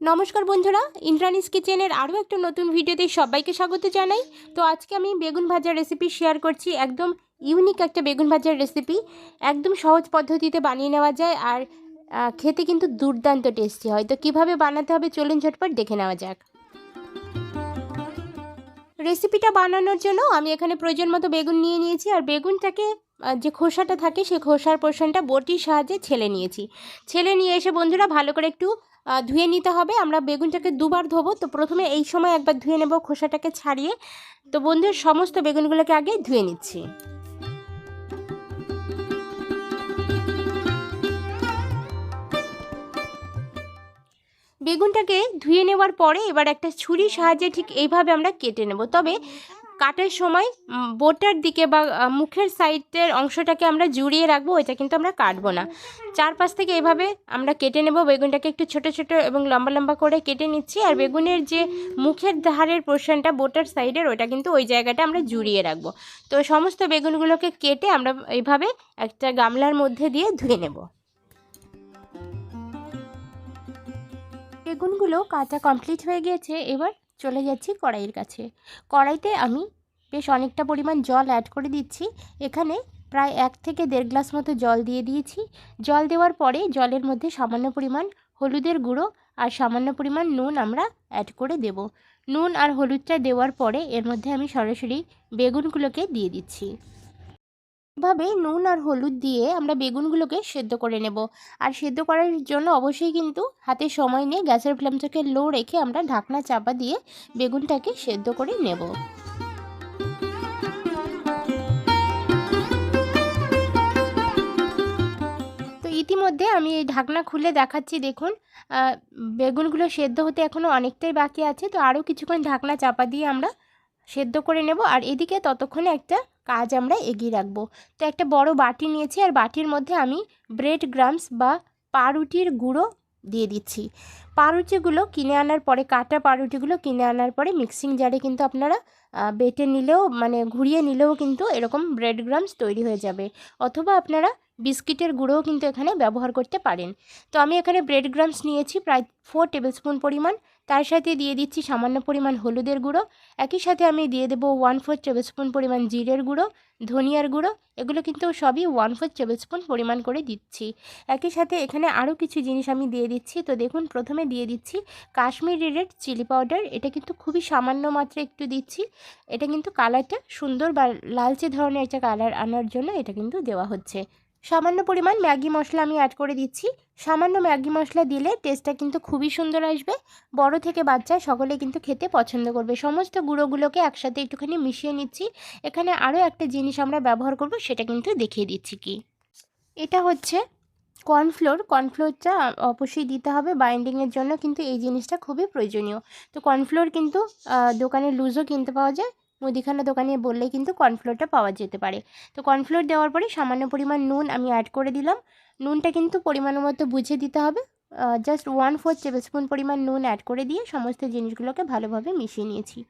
নমস্কার বন্ধুরা ইন্দ্রানিস কিচেনের আরও একটা নতুন ভিডিওতে সবাইকে স্বাগত জানাই। তো আজকে আমি বেগুন ভাজার রেসিপি শেয়ার করছি, একদম ইউনিক একটা বেগুন ভাজার রেসিপি একদম সহজ পদ্ধতিতে বানিয়ে নেওয়া যায় আর খেতে কিন্তু দুর্দান্ত টেস্টি হয়। তো কীভাবে বানাতে হবে চলুন ঝটপট দেখে নেওয়া যাক। রেসিপিটা বানানোর জন্য আমি এখানে প্রয়োজন মতো বেগুন নিয়ে নিয়েছি আর বেগুনটাকে যে খোসাটা থাকে সেই খোসার পোর্শনটা বটির সাহায্যে ছেলে নিয়েছি। ছেলে নিয়ে এসে বন্ধুরা ভালো করে একটু ধুয়ে নিতে হবে। আমরা বেগুনটাকে দুবার ধোবো। তো প্রথমে এই সময় একবার ধুয়ে নেব খোসাটাকে ছাড়িয়ে। তো বন্ধুর সমস্ত বেগুনগুলোকে আগে ধুয়ে নিচ্ছি। বেগুনটাকে ধুয়ে নেওয়ার পরে এবার একটা ছুরির সাহায্যে ঠিক এইভাবে আমরা কেটে নেব। তবে কাটার সময় বোটার দিকে বা মুখের সাইডের অংশটাকে আমরা জুড়িয়ে রাখব, ওইটা কিন্তু আমরা কাটবো না। চারপাশ থেকে এভাবে আমরা কেটে নেব, বেগুনটাকে একটু ছোট ছোট এবং লম্বা লম্বা করে কেটে নিচ্ছি। আর বেগুনের যে মুখের ধারের পোর্শনটা বোটার সাইডের ওটা কিন্তু ওই জায়গাটা আমরা জুড়িয়ে রাখব। তো সমস্ত বেগুনগুলোকে কেটে আমরা এইভাবে একটা গামলার মধ্যে দিয়ে ধুয়ে নেব। বেগুনগুলো কাটা কমপ্লিট হয়ে গিয়েছে, এবার চলে যাচ্ছি কড়াইয়ের কাছে। কড়াইতে আমি বেশ অনেকটা পরিমাণ জল অ্যাড করে দিচ্ছি। এখানে প্রায় এক থেকে দেড় গ্লাস মতো জল দিয়ে দিয়েছি। জল দেওয়ার পরে জলের মধ্যে সামান্য পরিমাণ হলুদের গুঁড়ো আর সামান্য পরিমাণ নুন আমরা অ্যাড করে দেব। নুন আর হলুদটা দেওয়ার পরে এর মধ্যে আমি সরাসরি বেগুনগুলোকে দিয়ে দিচ্ছি। এভাবে নুন আর হলুদ দিয়ে আমরা বেগুনগুলোকে সেদ্ধ করে নেব। আর সেদ্ধ করার জন্য অবশ্যই কিন্তু হাতে সময় নিয়ে গ্যাসের ফ্লেমটাকে লো রেখে আমরা ঢাকনা চাপা দিয়ে বেগুনটাকে সেদ্ধ করে নেব। ইতিমধ্যে আমি এই ঢাকনা খুলে দেখাচ্ছি, দেখুন। বেগুনগুলো সেদ্ধ হতে এখনও অনেকটাই বাকি আছে, তো আরও কিছুক্ষণ ঢাকনা চাপা দিয়ে আমরা সেদ্ধ করে নেব। আর এদিকে ততক্ষণে একটা কাজ আমরা এগিয়ে রাখব। তো একটা বড় বাটি নিয়েছি, আর বাটির মধ্যে আমি ব্রেড গ্রামস বা পাউরুটির গুঁড়ো দিয়ে দিচ্ছি। পাউরুটিগুলো কিনে আনার পরে, কাটা পাউরুটিগুলো কিনে আনার পরে মিক্সিং জারে কিন্তু আপনারা বেটে নিলেও মানে ঘুরিয়ে নিলেও কিন্তু এরকম ব্রেড গ্রামস তৈরি হয়ে যাবে। অথবা আপনারা বিস্কিটের গুঁড়োও কিন্তু এখানে ব্যবহার করতে পারেন। তো আমি এখানে ব্রেড গ্রামস নিয়েছি, প্রায় ফোর টেবিলস্পুন পরিমাণ। তার সাথে দিয়ে দিচ্ছি সামান্য পরিমাণ হলুদের গুঁড়ো। একই সাথে আমি দিয়ে দেবো ওয়ান ফোর টেবিলস্পুন পরিমাণ জিরের গুঁড়ো, ধনিয়ার গুঁড়ো। এগুলো কিন্তু সবই ওয়ান ফোর টেবিলস্পুন পরিমাণ করে দিচ্ছি। একই সাথে এখানে আরও কিছু জিনিস আমি দিয়ে দিচ্ছি। তো দেখুন, প্রথমে দিয়ে দিচ্ছি কাশ্মীরি রেড চিলি পাউডার। এটা কিন্তু খুবই সামান্য মাত্রায় একটু দিচ্ছি। এটা কিন্তু কালারটা সুন্দর বা লালচে ধরনের একটা কালার আনার জন্য এটা কিন্তু দেওয়া হচ্ছে। সামান্য পরিমাণ ম্যাগি মশলা আমি অ্যাড করে দিচ্ছি। সামান্য ম্যাগি মশলা দিলে টেস্টটা কিন্তু খুবই সুন্দর আসবে। বড় থেকে বাচ্চা সকলে কিন্তু খেতে পছন্দ করবে। সমস্ত গুঁড়োগুলোকে একসাথে একটুখানি মিশিয়ে নিচ্ছি। এখানে আরও একটা জিনিস আমরা ব্যবহার করব, সেটা কিন্তু দেখিয়ে দিচ্ছি কি। এটা হচ্ছে কর্নফ্লোর। কর্নফ্লোরটা অবশ্যই দিতে হবে বাইন্ডিংয়ের জন্য, কিন্তু এই জিনিসটা খুবই প্রয়োজনীয়। তো কর্নফ্লোর কিন্তু দোকানে লুজও কিনতে পাওয়া যায়। মুদিখানা দোকানে বললে কিন্তু কর্নফ্লোরটা পাওয়া যেতে পারে। তো কর্নফ্লোর দেওয়ার পরে সামান্য পরিমাণ নুন আমি অ্যাড করে দিলাম। নুনটা কিন্তু পরিমাণ মতো বুঝে দিতে হবে। Just one four tablespoon পরিমাণ নুন অ্যাড করে দিয়ে সমস্ত জিনিসগুলোকে ভালোভাবে মিশিয়ে নিয়েছি।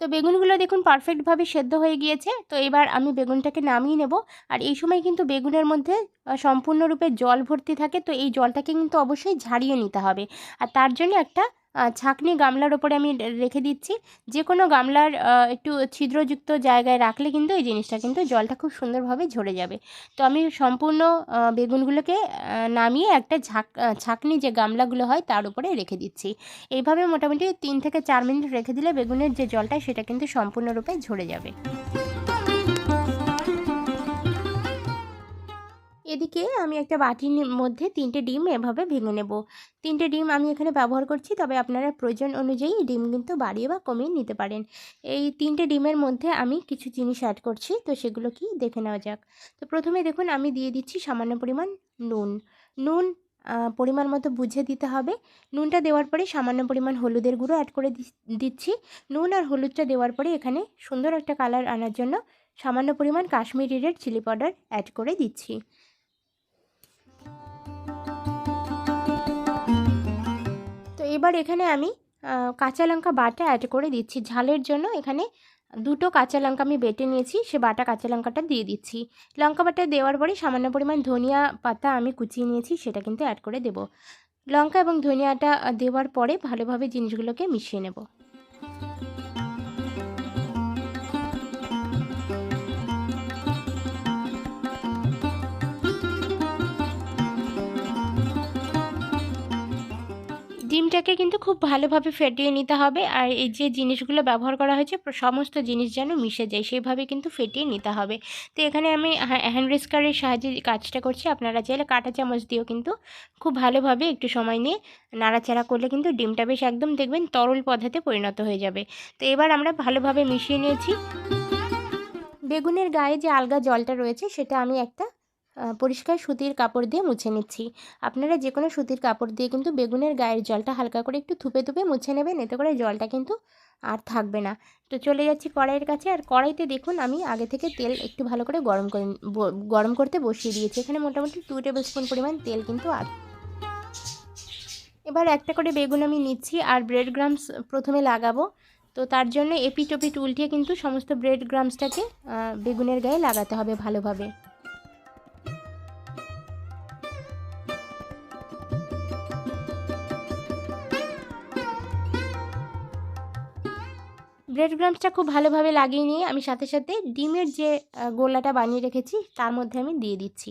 তো বেগুনগুলো দেখুন পারফেক্টভাবে সেদ্ধ হয়ে গিয়েছে। তো এবার আমি বেগুনটাকে নামিয়ে নেব। আর এই সময় কিন্তু বেগুনের মধ্যে সম্পূর্ণরূপে জল ভর্তি থাকে। তো এই জলটাকে কিন্তু অবশ্যই ঝারিয়ে নিতে হবে। আর তার জন্য একটা ছাঁকনি গামলার ওপরে আমি রেখে দিচ্ছি। যে কোনো গামলার একটু ছিদ্রযুক্ত জায়গায় রাখলে কিন্তু এই জিনিসটা কিন্তু জলটা খুব সুন্দরভাবে ঝরে যাবে। তো আমি সম্পূর্ণ বেগুনগুলোকে নামিয়ে একটা ঝাঁক ছাঁকনি যে গামলাগুলো হয় তার উপরে রেখে দিচ্ছি। এইভাবে মোটামুটি তিন থেকে চার মিনিট রেখে দিলে বেগুনের যে জলটা সেটা কিন্তু সম্পূর্ণরূপে ঝরে যাবে। এদিকে আমি একটা বাটির মধ্যে তিনটে ডিম এভাবে ভেঙে নেব। তিনটে ডিম আমি এখানে ব্যবহার করছি, তবে আপনারা প্রয়োজন অনুযায়ী ডিম কিন্তু বাড়িয়ে বা কমিয়ে নিতে পারেন। এই তিনটে ডিমের মধ্যে আমি কিছু জিনিস অ্যাড করছি, তো সেগুলো কি দেখে নেওয়া যাক। তো প্রথমে দেখুন, আমি দিয়ে দিচ্ছি সামান্য পরিমাণ নুন। নুন পরিমাণ মতো বুঝে দিতে হবে। নুনটা দেওয়ার পরে সামান্য পরিমাণ হলুদের গুঁড়ো অ্যাড করে দিচ্ছি। নুন আর হলুদটা দেওয়ার পরে এখানে সুন্দর একটা কালার আনার জন্য সামান্য পরিমাণ Kashmiri red chilli powder add করে দিচ্ছি। এবার এখানে আমি কাঁচা লঙ্কা বাটা অ্যাড করে দিচ্ছি। ঝালের জন্য এখানে দুটো কাঁচা লঙ্কা আমি বেটে নিয়েছি, সে বাটা কাঁচা লঙ্কাটা দিয়ে দিচ্ছি। লঙ্কা বাটা দেওয়ার পরে সামান্য পরিমাণ ধনিয়া পাতা আমি কুচিয়ে নিয়েছি, সেটা কিন্তু অ্যাড করে দেব। লঙ্কা এবং ধনিয়াটা দেওয়ার পরে ভালোভাবে জিনিসগুলোকে মিশিয়ে নেব। ডিমটাকে কিন্তু খুব ভালোভাবে ফেটিয়ে নিতে হবে আর এই যে জিনিসগুলো ব্যবহার করা হয়েছে সমস্ত জিনিস যেন মিশে যায় সেইভাবে কিন্তু ফেটিয়ে নিতে হবে। তো এখানে আমি হ্যান্ড রেস্কারের সাহায্যে কাজটা করছি, আপনারা চাইলে কাঁটা চামচ দিয়েও কিন্তু খুব ভালোভাবে একটু সময় নিয়ে নাড়াচাড়া করলে কিন্তু ডিমটা বেশ একদম দেখবেন তরল পদার্থে পরিণত হয়ে যাবে। তো এবার আমরা ভালোভাবে মিশিয়ে নিয়েছি। বেগুনের গায়ে যে আলগা জলটা রয়েছে, সেটা আমি একটা পরিষ্কার সুতির কাপড় দিয়ে মুছে নিচ্ছি। আপনারা যে কোনো সুতির কাপড় দিয়ে কিন্তু বেগুনের গায়ের জলটা হালকা করে একটু থুপে থুপে মুছে নেবেন, এতে করে জলটা কিন্তু আর থাকবে না। তো চলে যাচ্ছি কড়াইয়ের কাছে, আর কড়াইতে দেখুন আমি আগে থেকে তেল একটু ভালো করে গরম করে গরম করতে বসিয়ে দিয়েছি। এখানে মোটামুটি টু টেবিল স্পুন পরিমাণ তেল কিন্তু আছে এবার একটা করে বেগুন আমি নিচ্ছি, আর ব্রেড গ্রামস প্রথমে লাগাবো। তো তার জন্য এপিট ওপিট উল্টিয়ে কিন্তু সমস্ত ব্রেড গ্রামসটাকে বেগুনের গায়ে লাগাতে হবে ভালোভাবে। ব্রেড ক্রাম্পসটা খুব ভালোভাবে লাগিয়ে নিয়ে আমি সাথে সাথে ডিমের যে গোলাটা বানিয়ে রেখেছি তার মধ্যে আমি দিয়ে দিচ্ছি।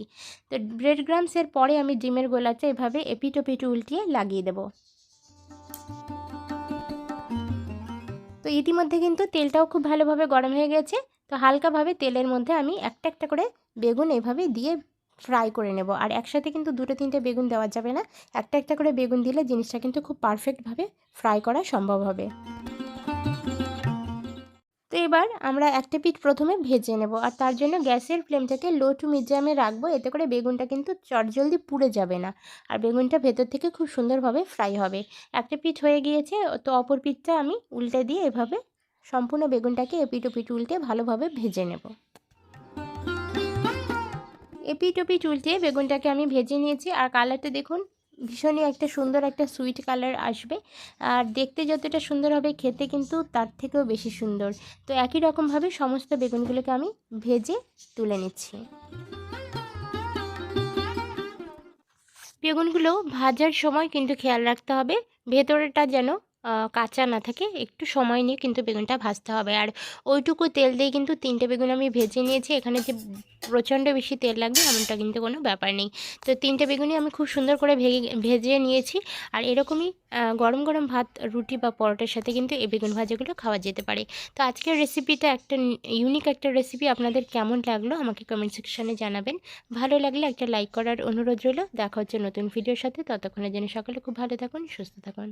তো ব্রেড ক্রাম্পসের পরে আমি ডিমের গোলাটা এভাবে এপিট ওপিট উল্টিয়ে লাগিয়ে দেবো। তো ইতিমধ্যে কিন্তু তেলটাও খুব ভালোভাবে গরম হয়ে গেছে। তো হালকাভাবে তেলের মধ্যে আমি একটা একটা করে বেগুন এভাবে দিয়ে ফ্রাই করে নেব। আর একসাথে কিন্তু দুটো তিনটে বেগুন দেওয়া যাবে না। একটা একটা করে বেগুন দিলে জিনিসটা কিন্তু খুব পারফেক্টভাবে ফ্রাই করা সম্ভব হবে। এবার আমরা একটা পিঠ প্রথমে ভেজে নেব আর তার জন্য গ্যাসের ফ্লেমটাকে লো টু মিডিয়ামে রাখব। এতে করে বেগুনটা কিন্তু চটজলদি পুড়ে যাবে না আর বেগুনটা ভেতর থেকে খুব সুন্দরভাবে ফ্রাই হবে। একটা পিঠ হয়ে গিয়েছে, তো অপর পিঠটা আমি উল্টে দিয়ে এভাবে সম্পূর্ণ বেগুনটাকে এপিট ওপিট উল্টে ভালোভাবে ভেজে নেব। এপিট ওপিট উল্টে বেগুনটাকে আমি ভেজে নিয়েছি আর কালারটা দেখুন ভীষণই একটা সুন্দর একটা সুইট কালার আসবে। আর দেখতে যতটা সুন্দর হবে, খেতে কিন্তু তার থেকেও বেশি সুন্দর। তো একই রকমভাবে সমস্ত বেগুনগুলোকে আমি ভেজে তুলে নিচ্ছি। বেগুনগুলো ভাজার সময় কিন্তু খেয়াল রাখতে হবে। ভেতরেটা যেন কাঁচা না থাকে, একটু সময় নিয়ে কিন্তু বেগুনটা ভাজতে হবে। আর ওইটুকু তেল দিয়ে কিন্তু তিনটে বেগুন আমি ভেজে নিয়েছি, এখানে যে প্রচণ্ড বেশি তেল লাগবে এমনটা কিন্তু কোনো ব্যাপার নেই। তো তিনটে বেগুনই আমি খুব সুন্দর করে ভেজে ভেজে নিয়েছি। আর এরকমই গরম গরম ভাত, রুটি বা পরোটার সাথে কিন্তু এই বেগুন ভাজাগুলো খাওয়া যেতে পারে। তো আজকের রেসিপিটা একটা ইউনিক একটা রেসিপি আপনাদের কেমন লাগল আমাকে কমেন্ট সেকশনে জানাবেন। ভালো লাগলে একটা লাইক করার অনুরোধ রইল। দেখা হচ্ছে নতুন ভিডিওর সাথে, ততক্ষণের জন্য সকলে খুব ভালো থাকুন, সুস্থ থাকুন।